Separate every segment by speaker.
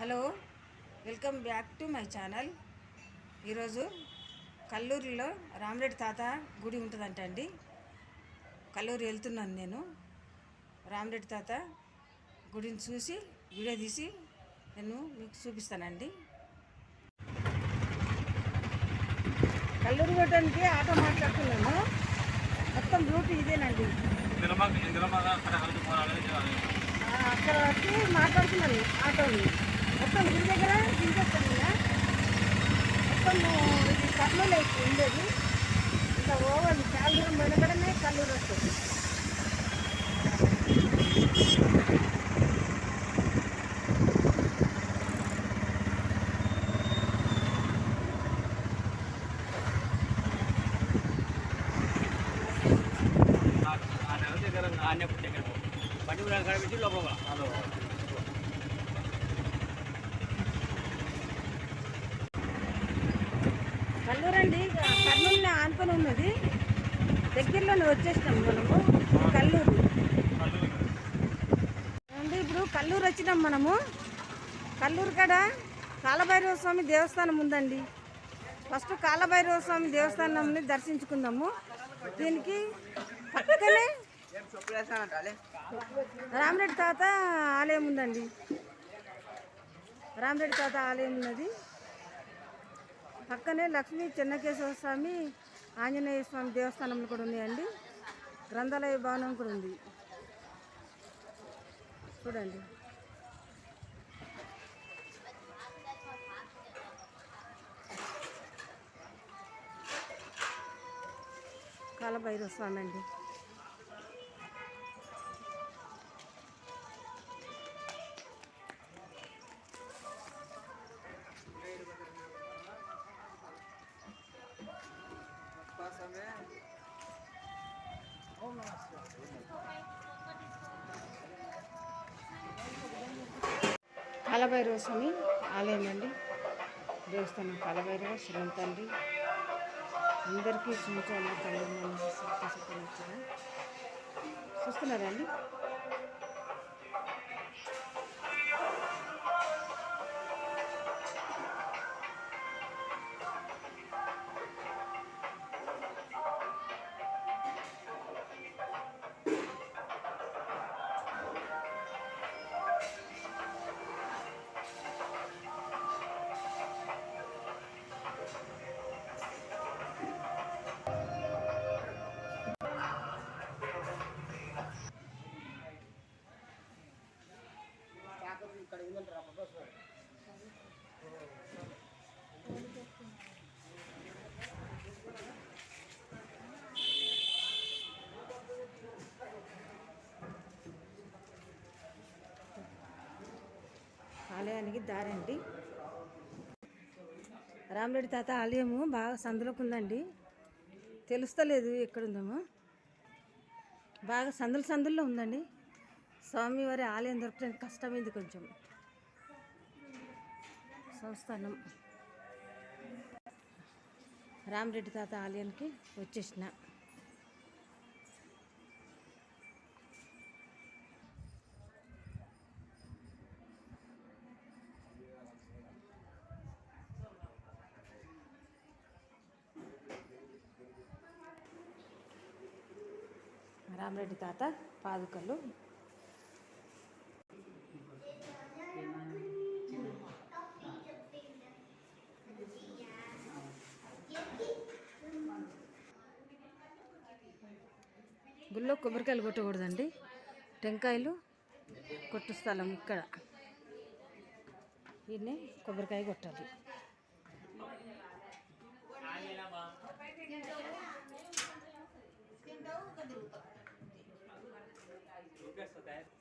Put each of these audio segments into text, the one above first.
Speaker 1: Hello welcome back to my channel. ఈరోజు కల్లూరులో రామరెడ్డి తాత గుడి ఉంటుందంట అండి కల్లూరు వెళ్తున్నాను నేను. రామరెడ్డి తాత గుడిని చూసి వీడియో తీసి నేను మీకు చూపిస్తానండి. కల్లూరు పోవడానికి ఆటో మాట్లాడుతున్నాను. మొత్తం రూట్ ఇదేనండి.
Speaker 2: అక్కడ
Speaker 1: వచ్చి మాట్లాడుతున్నాను ఆటోని. మొత్తం గుడి దగ్గర దించేస్తాను ఇలా. మొత్తం ఇది కర్నూలు అయితే ఉండేది ఇంకా ఓవర్ చాలా దూరం వెనకడమే కల్లూరు వస్తుంది
Speaker 2: ఆ నెల దగ్గర ఆన్య దగ్గర బండి కూడా కనిపించి లోపల హలో
Speaker 1: కల్లూరు అండి కర్నూలులో ఆనుకొని ఉన్నది దగ్గరలోనే వచ్చేసినాం మనము కల్లూరు అండి ఇప్పుడు కల్లూరు వచ్చినాం మనము కల్లూరు కాడ కాలభైరవ స్వామి దేవస్థానం ఉందండి. ఫస్ట్ కాలభైరవ స్వామి దేవస్థానంని దర్శించుకుందాము. దీనికి పక్కనే రామరెడ్డి తాత ఆలయం ఉందండి. రామరెడ్డి తాత ఆలయం ఉన్నది. పక్కనే లక్ష్మీ చెన్నకేశ్వర స్వామి ఆంజనేయ స్వామి దేవస్థానంలో కూడా ఉన్నాయండి. గ్రంథాలయ భవనం కూడా ఉంది. చూడండి. కాలభైరవ స్వామి అండి కాలభైరవ స్వామి ఆలయం అండి దేవస్థానం కాలభైరవ శ్రీమంతండి అందరికీ సూచన చూస్తున్నారా అండి? ఆలయానికి దారండి. రామరెడ్డి తాత ఆలయము బాగా సందులోకి ఉందండి తెలుస్తలేదు ఎక్కడుందేమో బాగా సందులు సందుల్లో ఉందండి. స్వామివారి ఆలయం దొరకడానికి కష్టమైంది కొంచెం. సంస్థానం. రామరెడ్డి తాత ఆలయానికి వచ్చేసిన. తాత పాదుకలు. గుళ్ళో కొబ్బరికాయలు కొట్టకూడదండి. టెంకాయలు కొట్టు స్థలం ఇక్కడ. దీన్ని కొబ్బరికాయ కొట్టాలి.
Speaker 3: कसत आहे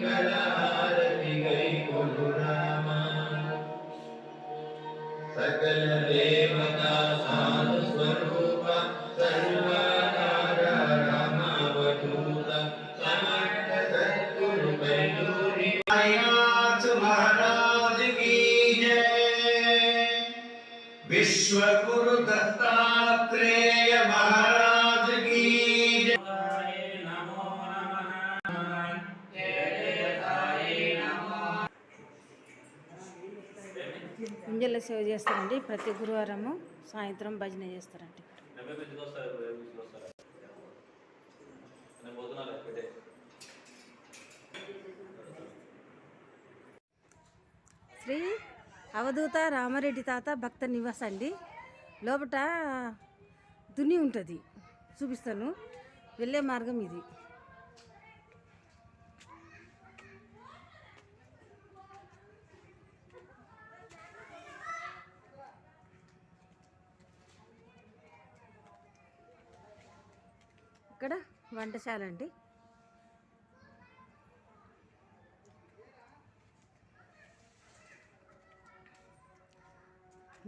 Speaker 1: Thank you. చేస్తారండి. ప్రతి గురువారము సాయంత్రం భజన చేస్తారండి. శ్రీ అవధూత రామారెడ్డి తాత భక్త నివాస్ అండి. లోపట దుని ఉంటుంది. చూపిస్తాను. వెళ్ళే మార్గం ఇది. ఇక్కడ వంటశాల అండి.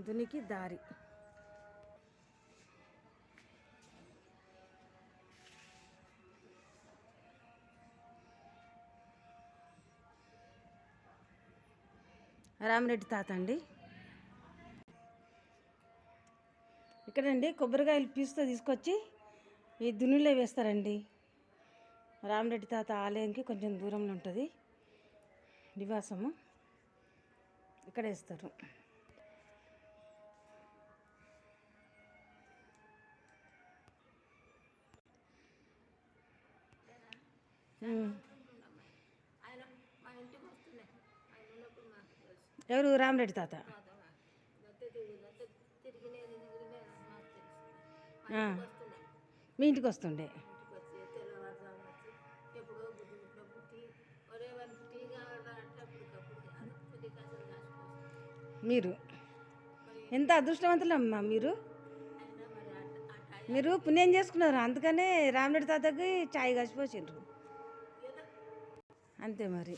Speaker 1: దునికి దారి. రామరెడ్డి తాత అండి. ఇక్కడండి కొబ్బరికాయలు పీసుతో తీసుకొచ్చి ఈ దున్నులో వేస్తారండి. రామరెడ్డి తాత ఆలయంకి కొంచెం దూరంలో ఉంటుంది. నివాసము. ఇక్కడ వేస్తారు. ఎవరు? రామరెడ్డి తాత. మీ ఇంటికి వస్తుండే. మీరు? ఎంత అదృష్టవంతులమ్మా మీరు? మీరు పుణ్యం చేసుకున్నారు. అందుకనే రామరెడ్డి తాతకి చాయ్ కాసిపోసిండ్రు అంతే మరి.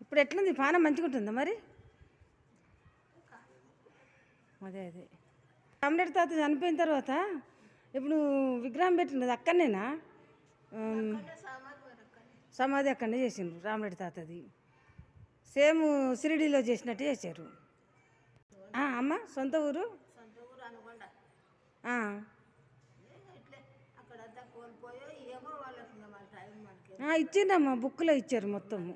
Speaker 1: ఇప్పుడు ఎట్లుంది? పానం మంచిగా ఉంటుందా మరి? అదే అదే. రామరెడ్డి తాత చనిపోయిన తర్వాత ఇప్పుడు విగ్రహం పెట్టినది అక్కడనేనా సమాధి అక్కడనే చేసిండ్రు రామరెడ్డి తాతది. సేమ్ సిరిడిలో చేసినట్టు చేశారు. అమ్మ సొంత ఊరు ఆ,
Speaker 4: ఇట్లే అక్కడంతా కోల్పోయో ఏమో వాళ్ళకి ఇంకా మన టైం మనకి
Speaker 1: ఆ, ఇచ్చిండమ్మా బుక్లో ఇచ్చారు మొత్తము.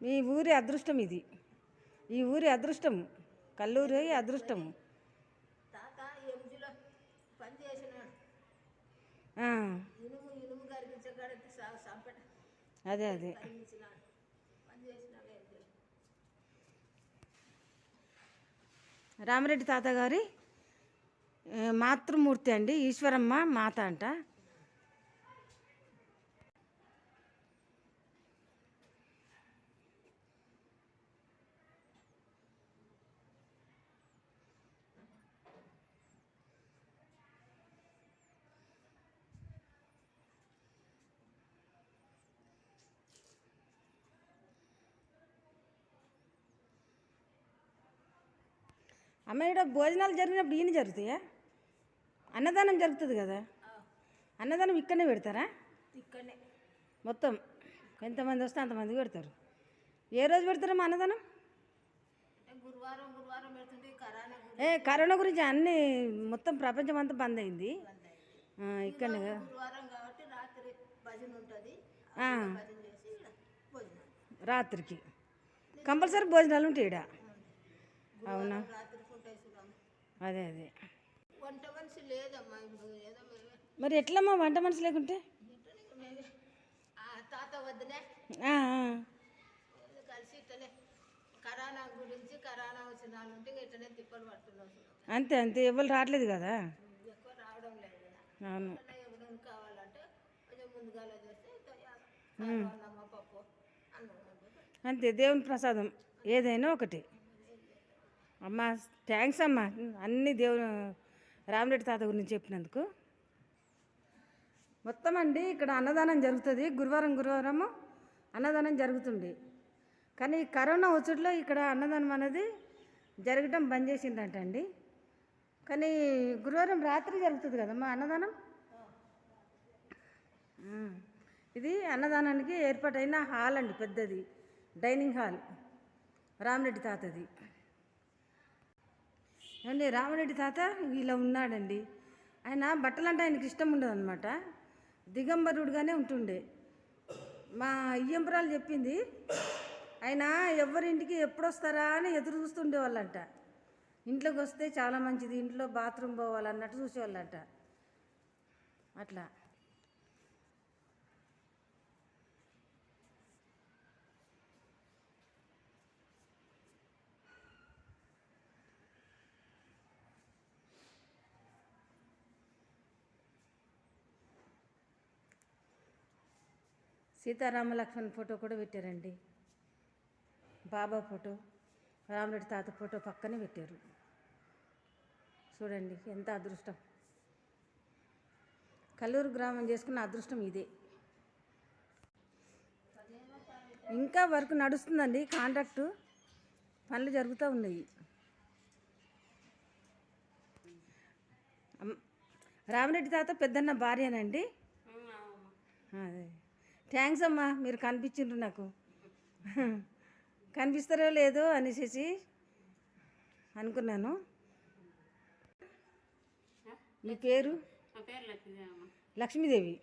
Speaker 1: మీ ఊరి అదృష్టం ఇది. ఈ ఊరి అదృష్టం కల్లూరి అదృష్టం
Speaker 4: తాత ఎంజిలో పని చేసినాడు.
Speaker 1: ఆ,
Speaker 4: ఇనుము ఇనుము కరిగించే కాడికి సంపట
Speaker 1: అదే అదే. రామిరెడ్డి తాత గారి మాతృమూర్తి అండి ఈశ్వరమ్మ మాత అంట. అమ్మ ఇక్కడ భోజనాలు జరిగినప్పుడు ఈయన జరుగుతాయా? అన్నదానం జరుగుతుంది కదా? అన్నదానం ఇక్కడనే పెడతారా?
Speaker 4: ఇక్కడనే.
Speaker 1: మొత్తం ఎంతమంది వస్తే అంతమంది పెడతారు. ఏ రోజు పెడతారమ్మా అన్నదానం? ఏ కరోనా గురించి అన్ని మొత్తం ప్రపంచం అంతా బంద్ అయింది.
Speaker 4: భోజనం
Speaker 1: రాత్రికి. కంపల్సరీ భోజనాలు ఉంటాయి ఇక్కడ అవునా? అదే అదే.
Speaker 4: వంట మనిషి లేదమ్మా
Speaker 1: మరి ఎట్లమ్మా వంట మనిషి లేకుంటే?
Speaker 4: తాత వద్దనే కలిసి ఇట్టనే కరోనా గురించి కరోనా వచ్చిన వాళ్ళు ఉంటే ఇట్టనే తిప్పలు పడుతున్నాం
Speaker 1: అంతే అంతే. ఎవరు రావట్లేదు కదా?
Speaker 4: ఎక్కువ రావడం లేదు
Speaker 1: అవును.
Speaker 4: కావాలంటే కొంచెం ముందుగా చేస్తే పప్పు
Speaker 1: అంతే దేవుని ప్రసాదం ఏదైనా ఒకటి. అమ్మ థ్యాంక్స్ అమ్మా. అన్ని దేవుని రామరెడ్డి తాత గురించి చెప్పినందుకు. మొత్తం అండి ఇక్కడ అన్నదానం జరుగుతుంది. గురువారం గురువారము అన్నదానం జరుగుతుంది. కానీ కరోనా వచ్చట్లో ఇక్కడ అన్నదానం అనేది జరగటం బంద్ చేసిందంట అండి. కానీ గురువారం రాత్రి జరుగుతుంది కదమ్మా అన్నదానం? ఇది అన్నదానానికి ఏర్పాటైన హాల్ అండి పెద్దది. డైనింగ్ హాల్ రామరెడ్డి తాతది. ఏమండి రామరెడ్డి తాత ఇలా ఉన్నాడండి. ఆయన బట్టలు అంటే ఆయనకి ఇష్టం ఉండదు అనమాట దిగంబరుడుగానే ఉంటుండే. మా అయ్యంపురాలు చెప్పింది ఆయన ఎవరింటికి ఎప్పుడొస్తారా? అని ఎదురు చూస్తుండేవాళ్ళంట ఇంట్లోకి వస్తే చాలా మంచిది ఇంట్లో బాత్రూమ్ పోవాలన్నట్టు చూసేవాళ్ళంట. అట్లా. సీతారామ లక్ష్మణ్ ఫోటో కూడా పెట్టారండి. బాబా ఫోటో రామరెడ్డి తాత ఫోటో పక్కనే పెట్టారు. చూడండి ఎంత అదృష్టం. కల్లూరు గ్రామం చేసుకున్న అదృష్టం ఇదే. ఇంకా వర్క్ నడుస్తుందండి కాంట్రాక్టు. పనులు జరుగుతూ ఉన్నాయి. రామరెడ్డి తాత పెద్దన్న భార్యనండి? అదే. థ్యాంక్స్ అమ్మా మీరు కనిపించిండ్రు నాకు. కనిపిస్తారో లేదో అనేసి అనుకున్నాను. మీ పేరు? లక్ష్మీదేవి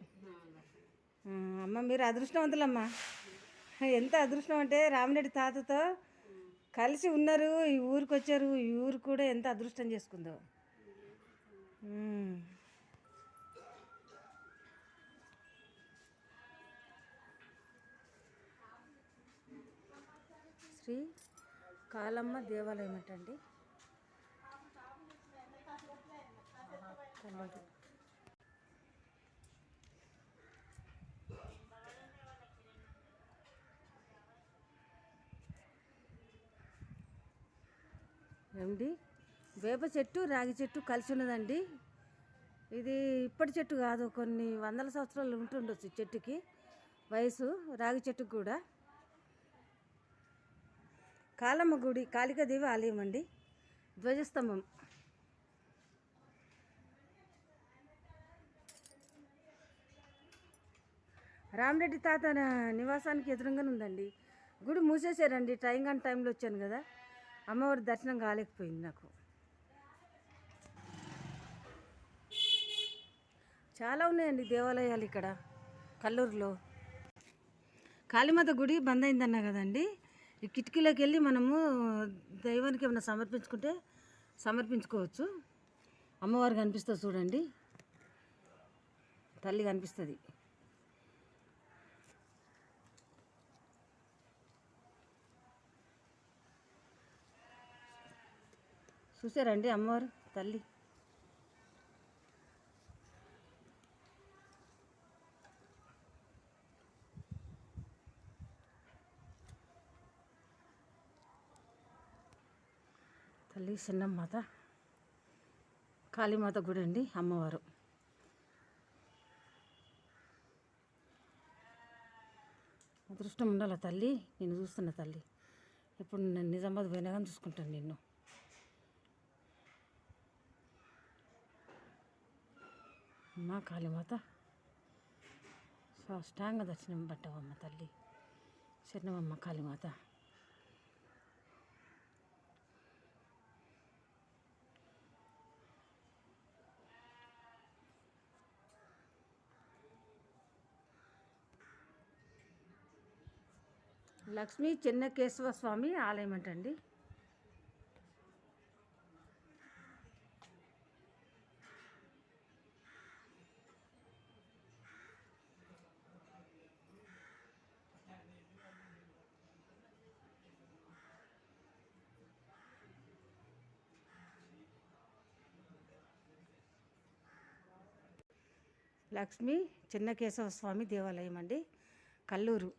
Speaker 1: అమ్మ. మీరు అదృష్టవంతులమ్మా. ఎంత అదృష్టం అంటే రామిరెడ్డి తాతతో కలిసి ఉన్నారు ఈ ఊరికి వచ్చారు ఈ ఊరు కూడా ఎంత అదృష్టం చేసుకుందో. శ్రీ కాలమ్మ దేవాలయం అంటండి కల్లూరు. ఏమండి? వేప చెట్టు రాగి చెట్టు కలిసి ఉన్నదండి. ఇది ఇప్పటి చెట్టు కాదు కొన్ని వందల సంవత్సరాలు ఉంటుండొచ్చు చెట్టుకి. వయసు రాగి చెట్టుకు కూడా. కాలమ్మ గుడి కాళికాదేవి ఆలయం అండి. ధ్వజస్తంభం. రామరెడ్డి తాత నివాసానికి ఎదురుగానే ఉందండి. గుడి మూసేశారండి. టైం కానీ టైంలో వచ్చాను కదా. అమ్మవారి దర్శనం కాలేకపోయింది నాకు. చాలా ఉన్నాయండి దేవాలయాలు ఇక్కడ. కల్లూరులో. కాళీమాత గుడి బంద్ అయిందన్నా కదండి. ఈ కిటికీలోకి వెళ్ళి మనము దైవానికి ఏమైనా సమర్పించుకుంటే సమర్పించుకోవచ్చు. అమ్మవారు కనిపిస్తుంది చూడండి. తల్లి కనిపిస్తుంది. చూసారండి అమ్మవారు? తల్లి. తల్లి చిన్నమ్మాత కాళీమాత గుడి అండి అమ్మవారు. అదృష్టం ఉండాల తల్లి? నేను చూస్తున్న తల్లి. ఇప్పుడు నేను నిజామాబాద్ పోయినా కానీ చూసుకుంటాను నిన్ను. అమ్మ కాళీమాత. సాష్టాంగ దర్శనం పట్టవమ్మ తల్లి. శరణమమ్మ కాళీమాత. లక్ష్మీ చెన్నకేశవ స్వామి ఆలయం అంటండి. లక్ష్మీ చెన్నకేశవ స్వామి దేవాలయం అండి. కల్లూరు.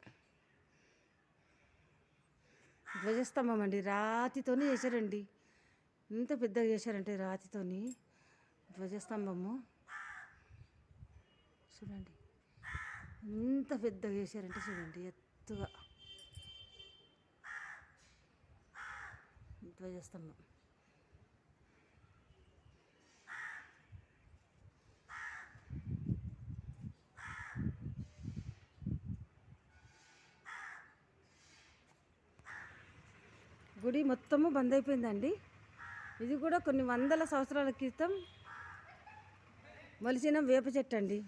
Speaker 1: ధ్వజస్తంభం అండి రాతితోనే చేశారండి. ఎంత పెద్దగా చేశారంటే రాతితోని. ధ్వజస్తంభము. చూడండి. ఎంత పెద్దగా చేశారంటే చూడండి. ఎత్తుగా. ధ్వజస్తంభం. గుడి మొత్తము బంద్ అయిపోయిందండి. ఇది కూడా కొన్ని వందల సంవత్సరాల క్రితం మొలిచిన వేప చెట్టు అండి.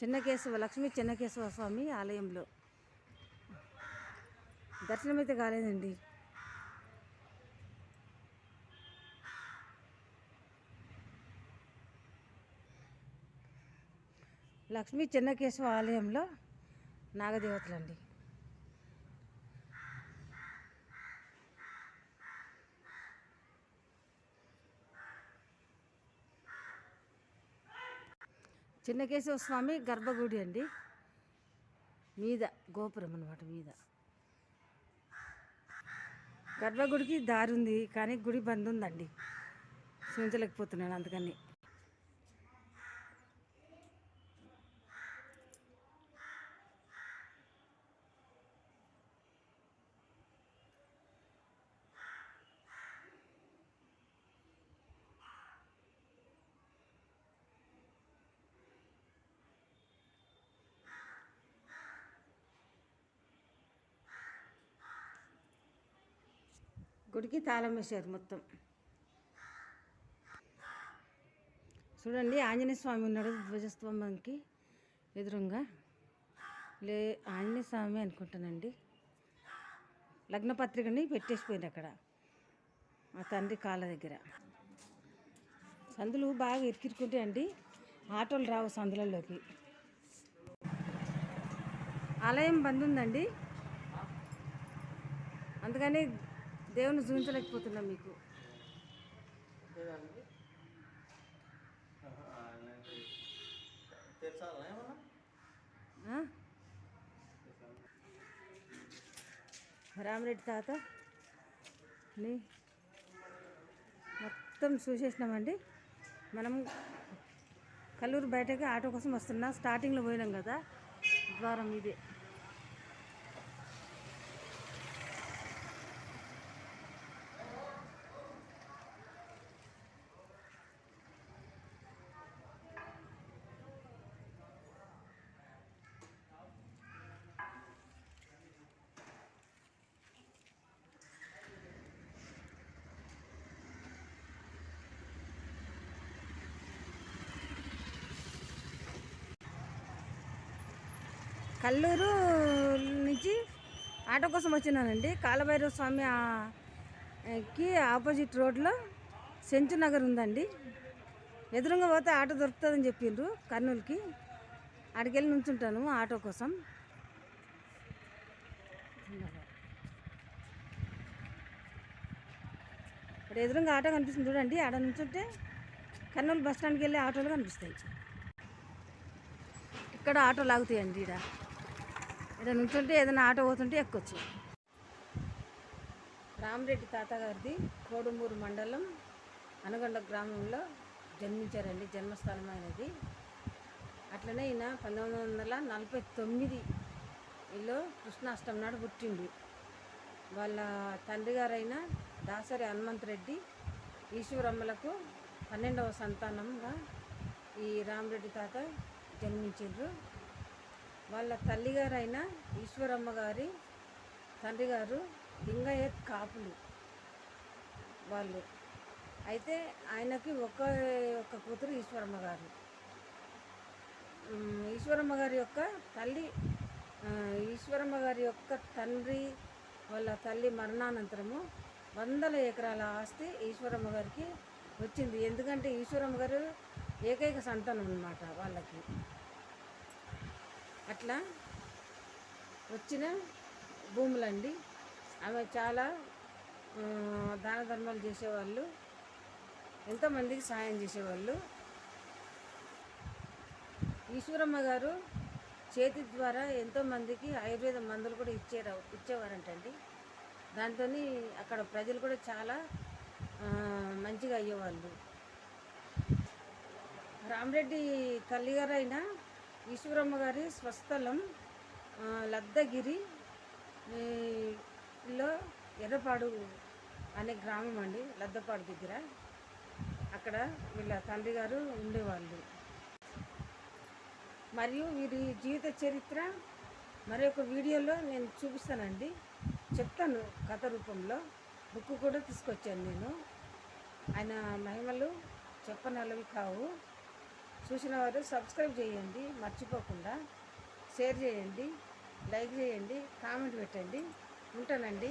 Speaker 1: చిన్నకేశవ లక్ష్మీ చిన్నకేశవ స్వామి ఆలయంలో. దర్శనం అయితే కాలేదండి. లక్ష్మీ చిన్నకేశవ ఆలయంలో నాగదేవతలండి. చిన్నకేశవ స్వామి గర్భగుడి అండి. మీద గోపురం అనమాట మీద. గర్భగుడికి దారి ఉంది కానీ గుడి బంద్ ఉందండి. చూపించలేకపోతున్నాను అందుకని. గుడికి తాళం వేశారు మొత్తం. చూడండి ఆంజనేయ స్వామి ఉన్నాడు ధ్వజస్తంభంకి ఎదురుగా. లే ఆంజనేయ స్వామి అనుకుంటానండి. లగ్న పత్రికని పెట్టేసిపోయింది అక్కడ మా తండ్రి కాళ్ళ దగ్గర. సందులు బాగా ఇరికిరుకుంటే అండి ఆటోలు రావు సందులలోకి. ఆలయం బంద్ ఉందండి. అందుకని దేవుని చూపించలేకపోతున్నాం మీకు? రామరెడ్డి తాత ని మొత్తం చూసేసినామండి. మనం కల్లూరు బయటకి ఆటో కోసం వస్తున్నా స్టార్టింగ్లో పోయినాం కదా ద్వారం ఇదే. కల్లూరు నుంచి ఆటో కోసం వచ్చినానండి. కాలభైరవ స్వామి కి ఆపోజిట్ రోడ్లో సెంచు నగర్ ఉందండి. ఎదురుగా పోతే ఆటో దొరుకుతుందని చెప్పిండ్రు కర్నూలుకి. ఆడికి నుంచుంటాను ఆటో కోసం. ఇక్కడ ఎదురుగా ఆటో కనిపిస్తుంది చూడండి. ఆడ నుంచుంటే కర్నూలు బస్ స్టాండ్కి వెళ్ళే ఆటోలు కనిపిస్తాయి. ఇక్కడ ఆటో లాగుతాయండి ఈడ. ఇక్కడ నుంచుంటే ఏదైనా ఆటో పోతుంటే ఎక్కొచ్చు. రామరెడ్డి తాతగారిది కోడుమూరు మండలం అనగొండ గ్రామంలో జన్మించారండి జన్మస్థానం అయినది అట్లనే ఈయన పంతొమ్మిది వందల నలభై తొమ్మిదిలో కృష్ణాష్టమి నాడు పుట్టిండు. వాళ్ళ తండ్రి గారైన దాసరి హనుమంత్ రెడ్డి ఈశ్వరమ్మలకు పన్నెండవ సంతానంగా ఈ రామరెడ్డి తాత జన్మించిండ్రు. వాళ్ళ తల్లిగారైన ఈశ్వరమ్మ గారి తండ్రి గారు లింగయత్ కాపులు వాళ్ళు. అయితే ఆయనకి ఒక ఒక కూతురు ఈశ్వరమ్మ గారు. ఈశ్వరమ్మ గారి యొక్క తల్లి ఈశ్వరమ్మ గారి యొక్క తండ్రి వాళ్ళ తల్లి మరణానంతరము వందల ఎకరాల ఆస్తి ఈశ్వరమ్మ గారికి వచ్చింది. ఎందుకంటే ఈశ్వరమ్మ గారు ఏకైక సంతానం అన్నమాట వాళ్ళకి. అట్లా వచ్చిన భూములండి. ఆమె చాలా దాన ధర్మాలు చేసేవాళ్ళు ఎంతోమందికి సహాయం చేసేవాళ్ళు. ఈశ్వరమ్మ గారు చేతి ద్వారా ఎంతోమందికి ఆయుర్వేద మందులు కూడా ఇచ్చేరా ఇచ్చేవారంటండి. దాంతో అక్కడ ప్రజలు కూడా చాలా మంచిగా అయ్యేవాళ్ళు. రామరెడ్డి తల్లిగారైన ఈశ్వరమ్మ గారి స్వస్థలం లద్దగిరి లో ఎర్రపాడు అనే గ్రామం అండి లద్దపాడు దగ్గర. అక్కడ వీళ్ళ తండ్రి గారు ఉండేవాళ్ళు. మరియు వీరి జీవిత చరిత్ర మరి ఒక వీడియోలో నేను చూపిస్తానండి. చెప్తాను కథ రూపంలో. బుక్ కూడా తీసుకొచ్చాను నేను. ఆయన మహిమలు చెప్పనలవి కావు. చూసిన వారు సబ్స్క్రైబ్ చేయండి మర్చిపోకుండా షేర్ చేయండి లైక్ చేయండి కామెంట్ పెట్టండి. ఉంటానండి.